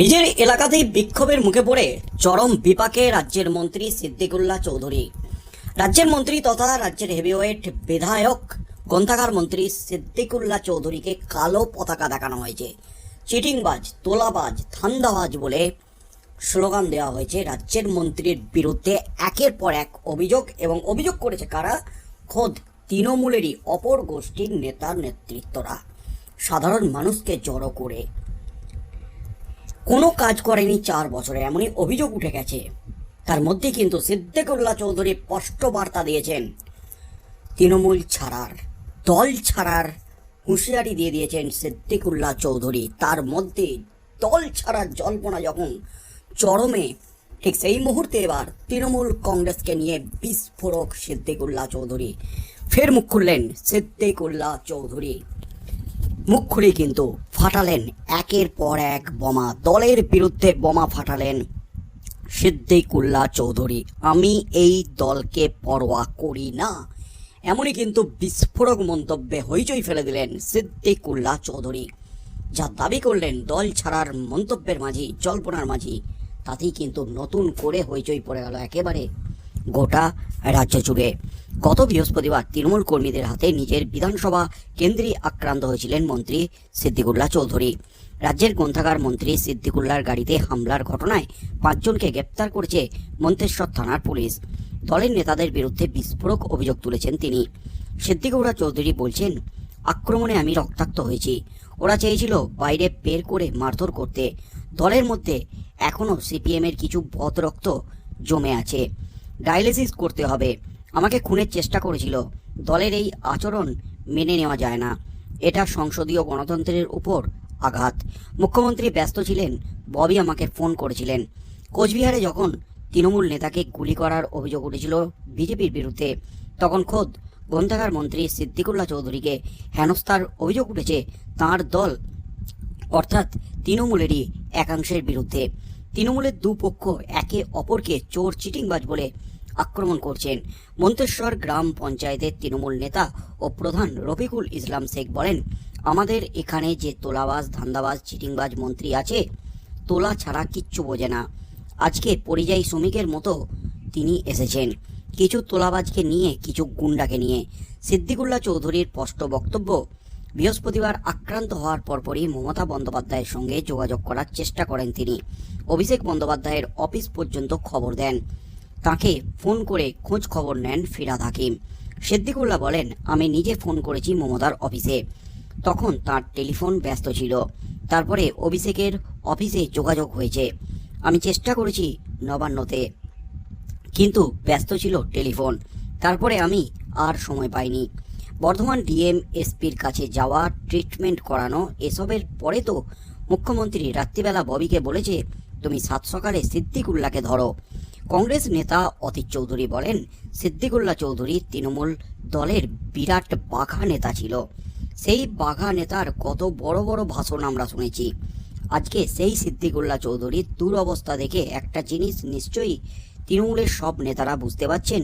নিজের এলাকাতেই বিক্ষোভের মুখে পড়ে চরম বিপাকে রাজ্যের মন্ত্রী সিদ্দিকুল্লাহ চৌধুরী। রাজ্যের মন্ত্রী তথা রাজ্যের হেভিওয়েট বিধায়ক, গ্রন্থাগার মন্ত্রী সিদ্দিকুল্লাহ চৌধুরীকে কালো পতাকা দেখানো হয়েছে। চিটিংবাজ, তোলাবাজ, ধান্দাবাজ বলে স্লোগান দেওয়া হয়েছে রাজ্যের মন্ত্রীর বিরুদ্ধে। একের পর এক অভিযোগ এবং অভিযোগ করেছে কারা? খোদ তৃণমূলেরই অপর গোষ্ঠীর নেতার নেতৃত্বরা। সাধারণ মানুষকে জড়ো করে কোনো কাজ করেনি চার বছরে এমনই অভিযোগ উঠে গেছে। তার মধ্যে কিন্তু সিদ্দিকুল্লাহ চৌধুরী স্পষ্ট বার্তা দিয়েছেন। তৃণমূল ছাড়ার, দল ছাড়ার হুঁশিয়ারি দিয়ে দিয়েছেন সিদ্দিকুল্লাহ চৌধুরী। তার মধ্যে দল ছাড়ার জল্পনা যখন চরমে, ঠিক সেই মুহূর্তে এবার তৃণমূল কংগ্রেসকে নিয়ে বিস্ফোরক সিদ্দিকুল্লাহ চৌধুরী। ফের মুখ খুললেন সিদ্দিকুল্লাহ চৌধুরী। মুখ খুলে কিন্তু ফাটালেন। একের পর এক বোমা, দলের বিরুদ্ধে বোমা ফাটালেন সিদ্দিকুল্লা চৌধুরী। আমি এই দলকে পরোয়া করি না। এমনই কিন্তু বিস্ফোরক মন্তব্যে হইচই ফেলে দিলেন সিদ্দিকুল্লা চৌধুরী। যা দাবি করলেন দল ছাড়ার মন্তব্যের মাঝি, জল্পনার মাঝি, তাতেই কিন্তু নতুন করে হইচই পড়ে গেল একেবারে গোটা রাজ্য জুড়ে। গত বৃহস্পতিবার তৃণমূল কর্মীদের হাতে নিজের বিধানসভা কেন্দ্রে আক্রান্ত হয়েছিলেন মন্ত্রী সিদ্দিকুল্লাহ চৌধুরী। রাজ্যের গ্রন্থাগার মন্ত্রী সিদ্দিকুল্লাহর গাড়িতে হামলার ঘটনায় পাঁচজনকে গ্রেপ্তার করেছে মন্তেশ্বর থানার পুলিশ। দলের নেতাদের বিরুদ্ধে বিস্ফোরক অভিযোগ তুলেছেন তিনি। সিদ্দিকুল্লাহ চৌধুরী বলছেন, আক্রমণে আমি রক্তাক্ত হয়েছি। ওরা চেয়েছিল বাইরে বের করে মারধর করতে। দলের মধ্যে এখনও সিপিএমের কিছু বদরক্ত জমে আছে। ডায়ালিসিস করতে হবে। আমাকে খুনের চেষ্টা করেছিল। দলের এই আচরণ মেনে নেওয়া যায় না। এটা সংসদীয় গণতন্ত্রের উপর আঘাত। মুখ্যমন্ত্রী ব্যস্ত ছিলেন, ববি আমাকে ফোন করেছিলেন। কোচবিহারে যখন তৃণমূল নেতাকে গুলি করার অভিযোগ উঠেছিল বিজেপির বিরুদ্ধে, তখন খোদ গ্রন্থাগার মন্ত্রী সিদ্দিকুল্লাহ চৌধুরীকে হেনস্থার অভিযোগ উঠেছে তার দল, অর্থাৎ তৃণমূলেরই একাংশের বিরুদ্ধে। তৃণমূলের দুপক্ষ একে অপরকে চোর, চিটিংবাজ বলে আক্রমণ করছেন। মন্তেশ্বর গ্রাম পঞ্চায়েতের তৃণমূল নেতা ও প্রধান রফিকুল ইসলাম শেখ বলেন, আমাদের এখানে যে তোলাবাজ, ধান্দাবাজ, চিটিংবাজ মন্ত্রী আছে, তোলা ছাড়া কিচ্ছু বোঝে না। আজকে পরিযায়ী শ্রমিকের মতো তিনি এসেছেন। কিছু তোলাবাজকে নিয়ে, কিছু গুন্ডাকে নিয়ে। সিদ্দিকুল্লাহ চৌধুরীর স্পষ্ট বক্তব্য, বৃহস্পতিবার আক্রান্ত হওয়ার পরপরই মমতা বন্দ্যোপাধ্যায়ের সঙ্গে যোগাযোগ করার চেষ্টা করেন তিনি। অভিষেক বন্দ্যোপাধ্যায়ের অফিস পর্যন্ত খবর দেন। তাকে ফোন করে খোঁজ খবর নেন ফিরাদ হাকিম। সিদ্দিকুল্লাহ বলেন, আমি নিজে ফোন করেছি মমতার অফিসে। তখন তার টেলিফোন ব্যস্ত ছিল। তারপরে অভিষেকের অফিসে যোগাযোগ হয়েছে। আমি চেষ্টা করেছি নবান্নতে। কিন্তু ব্যস্ত ছিল টেলিফোন। তারপরে আমি আর সময় পাইনি। বর্ধমান ডিএম এসপির কাছে যাওয়া, ট্রিটমেন্ট করানো, এসবের পরে তো মুখ্যমন্ত্রী রাত্রিবেলা ববিকে বলেছে, তুমি সাত সকালে সিদ্দিকুল্লাকে ধরো। কংগ্রেস নেতা অতীত চৌধুরী বলেন, সিদ্দিকুল্লাহ চৌধুরী তৃণমূল দলের বিরাট বাঘা নেতা ছিল। সেই বাঘা নেতার কত বড় বড় ভাষণ আমরা শুনেছি। আজকে সেই সিদ্দিকুল্লাহ চৌধুরীর দুরবস্থা দেখে একটা জিনিস নিশ্চয়ই তৃণমূলের সব নেতারা বুঝতে পারছেন।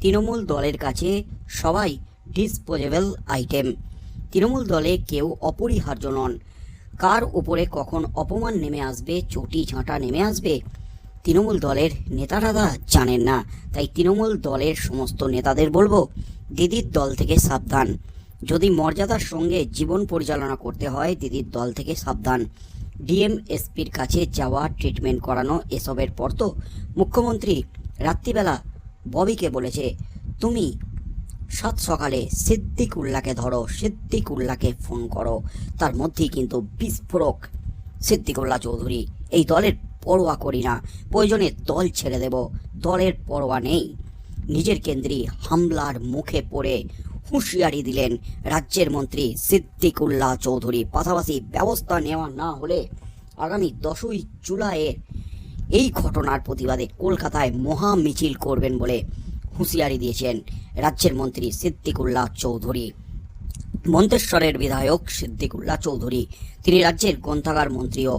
তৃণমূল দলের কাছে সবাই ডিসপোজেবল আইটেম তৃণমূল দলে কেউ অপরিহার্য নন। কার উপরে কখন অপমান নেমে আসবে, চটি ঝাঁটা নেমে আসবে তৃণমূল দলের নেতারা জানেন না। তাই তৃণমূল দলের সমস্ত নেতাদের বলব, দিদির দল থেকে সাবধান। যদি মর্যাদার সঙ্গে জীবন পরিচালনা করতে হয়, দিদির দল থেকে সাবধান। ডিএমএসপির কাছে যাওয়া, ট্রিটমেন্ট করানো, এসবের পর তো মুখ্যমন্ত্রী রাত্রিবেলা ববিকে বলেছে, তুমি সাত সকালে সিদ্দিক উল্লাকে ধরো সিদ্দিকুল্লাহকে ফোন করো। তার মধ্যেই কিন্তু বিস্ফোরক সিদ্দিকুল্লাহ চৌধুরী এই দলের পরোয়া করি না। প্রয়োজনে দল ছেড়ে দেব। দলের পরোয়া নেই। নিজের কেন্দ্রে হামলার মুখে পড়ে হুঁশিয়ারি দিলেন রাজ্যের মন্ত্রী সিদ্দিকুল্লাহ চৌধুরী। পাশাপাশি ব্যবস্থা নেওয়া না হলে আগামী দশই জুলাইয়ের এই ঘটনার প্রতিবাদে কলকাতায় মহা মিছিল করবেন বলে হুঁশিয়ারি দিয়েছেন রাজ্যের মন্ত্রী সিদ্দিকুল্লাহ চৌধুরী। মন্তেশ্বরের বিধায়ক সিদ্দিকুল্লাহ চৌধুরী, তিনি রাজ্যের গ্রন্থাগার মন্ত্রীও।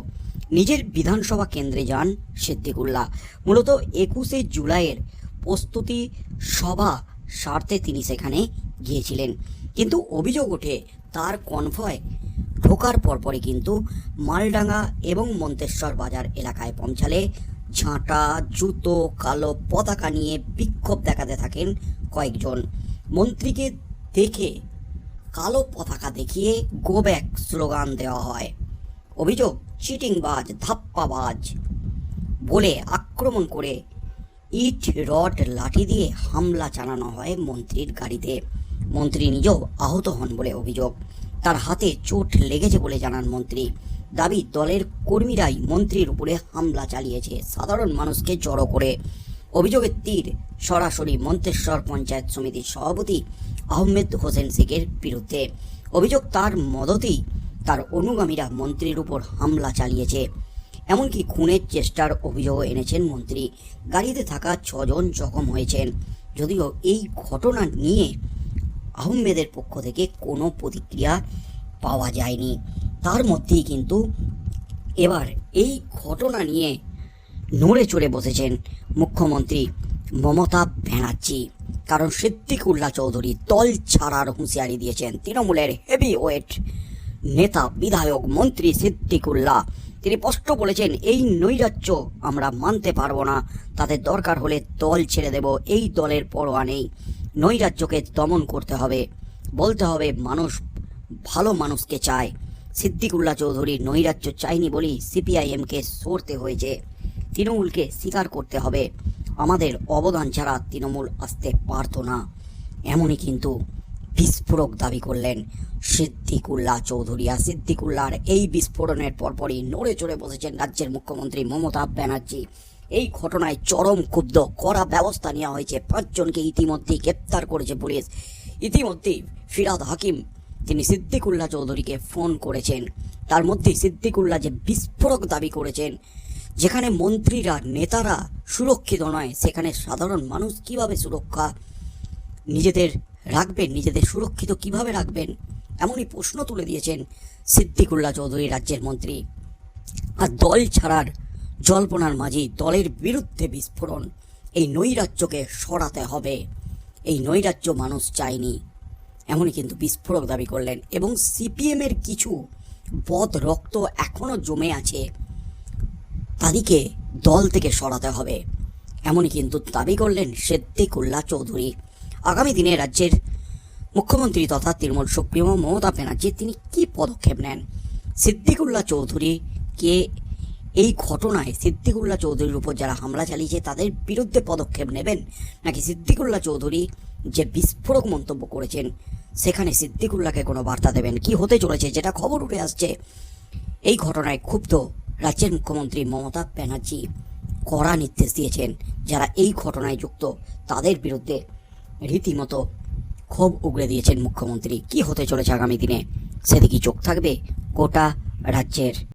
নিজের বিধানসভা কেন্দ্রে যান সিদ্দিকুল্লাহ। মূলত একুশে জুলাইয়ের প্রস্তুতি সভা স্বার্থে তিনি সেখানে গিয়েছিলেন। কিন্তু অভিযোগ ওঠে, তার কনভয় ঢোকার পরপরই কিন্তু মালডাঙ্গা এবং মন্তেশ্বর বাজার এলাকায় পৌঁছালে ঝাঁটা, জুতো, কালো পতাকা নিয়ে বিক্ষোভ দেখাতে থাকেন কয়েকজন। মন্ত্রীকে দেখে কালো পতাকা দেখিয়ে গো ব্যাক স্লোগান দেওয়া হয়। অভিযোগ চিটিংবাজ, ধাপ্পাবাজ বলে আক্রমণ করে ইট, রড, লাঠি দিয়ে হামলা চালানো হয় মন্ত্রীর গাড়িতে। মন্ত্রী নিজেও আহত হন বলে অভিযোগ। তার হাতে চোট লেগেছে বলে জানান মন্ত্রী। দাবি, দলের কর্মীরাই মন্ত্রীর উপরে হামলা চালিয়েছে, সাধারণ মানুষকে জড়ো করে। অভিযোগের তীর সরাসরি মন্তেশ্বর পঞ্চায়েত সমিতির সভাপতি আহমেদ হোসেন শেখের বিরুদ্ধে। অভিযোগ তার মদতেই তার অনুগামীরা মন্ত্রীর উপর হামলা চালিয়েছে। এমনকি খুনের চেষ্টার অভিযোগও এনেছেন মন্ত্রী। গাড়িতে থাকা ছজন জখম হয়েছেন। যদিও এই ঘটনা নিয়ে আহমেদের পক্ষ থেকে কোনো প্রতিক্রিয়া পাওয়া যায়নি। তার মধ্যেই কিন্তু এবার এই ঘটনা নিয়ে নড়ে চড়ে বসেছেন মুখ্যমন্ত্রী মমতা ব্যানার্জি। কারণ সিদ্দিকুল্লাহ চৌধুরী দল ছাড়ার হুঁশিয়ারি দিয়েছেন। তৃণমূলের হেভি ওয়েট নেতা বিধায়ক মন্ত্রী সিদ্দিকুল্লাহ। তিনি স্পষ্ট বলেছেন, এই নৈরাজ্য আমরা মানতে পারব না। তাদের দরকার হলে দল ছেড়ে দেব। এই দলের পরোয়া নেই। নৈরাজ্যকে দমন করতে হবে। বলতে হবে, মানুষ, ভালো মানুষকে চায়। সিদ্দিকুল্লাহ চৌধুরী নৈরাজ্য চায়নি বলেই সিপিআইএমকে সরতে হয়েছে। তৃণমূলকে স্বীকার করতে হবে। আমাদের অবদান ছাড়া তৃণমূল আসতে পারতো না। এমনই কিন্তু বিস্ফোরক দাবি করলেন সিদ্দিকুল্লাহ চৌধুরী। আর সিদ্দিকুল্লাহর এই বিস্ফোরণের পরপরই নড়ে চড়ে বসেছেন রাজ্যের মুখ্যমন্ত্রী মমতা ব্যানার্জি। এই ঘটনায় চরম ক্ষুব্ধ, কড়া ব্যবস্থা নেওয়া হয়েছে। পাঁচজনকে ইতিমধ্যেই গ্রেপ্তার করেছে পুলিশ। ইতিমধ্যেই ফিরাদ হাকিম, তিনি সিদ্দিকুল্লাহ চৌধুরীকে ফোন করেছেন। তার মধ্যে সিদ্দিকুল্লাহ যে বিস্ফোরক দাবি করেছেন, যেখানে মন্ত্রীরা, নেতারা সুরক্ষিত নয়, সেখানে সাধারণ মানুষ কীভাবে সুরক্ষা? নিজেদের রাখবেন? নিজেদের সুরক্ষিত কীভাবে রাখবেন? এমনই প্রশ্ন তুলে দিয়েছেন সিদ্দিকুল্লাহ চৌধুরী রাজ্যের মন্ত্রী। আর দল ছাড়ার জল্পনার মাঝেই দলের বিরুদ্ধে বিস্ফোরণ, এই নৈরাজ্যকে সরাতে হবে। এই নৈরাজ্য মানুষ চায়নি। এমনই কিন্তু বিস্ফোরক দাবি করলেন। এবং সিপিএমের কিছু বদ রক্ত এখনও জমে আছে, তাদেরকে দল থেকে সরাতে হবে। এমনই কিন্তু দাবি করলেন সিদ্দিকুল্লাহ চৌধুরী। আগামী দিনে রাজ্যের মুখ্যমন্ত্রী তথা তৃণমূল সুপ্রিমো মমতা ব্যানার্জি তিনি কি পদক্ষেপ নেন? সিদ্দিকুল্লাহ চৌধুরীকে এই ঘটনায় সিদ্দিকুল্লাহ চৌধুরীর উপর যারা হামলা চালিয়েছে, তাদের বিরুদ্ধে পদক্ষেপ নেবেন? নাকি সিদ্দিকুল্লাহ চৌধুরী যে বিস্ফোরক মন্তব্য করেছেন, সেখানে সিদ্দিকুল্লাহকে কোনো বার্তা দেবেন? কি হতে চলেছে? যেটা খবর উঠে আসছে, এই ঘটনায় ক্ষুব্ধ রাজ্যের মুখ্যমন্ত্রী মমতা ব্যানার্জি কড়া নির্দেশ দিয়েছেন। যারা এই ঘটনায় যুক্ত, তাদের বিরুদ্ধে রীতিমতো ক্ষোভ উগড়ে দিয়েছেন মুখ্যমন্ত্রী। কি হতে চলেছে আগামী দিনে? সেদিকে চোখ থাকবে? গোটা রাজ্যের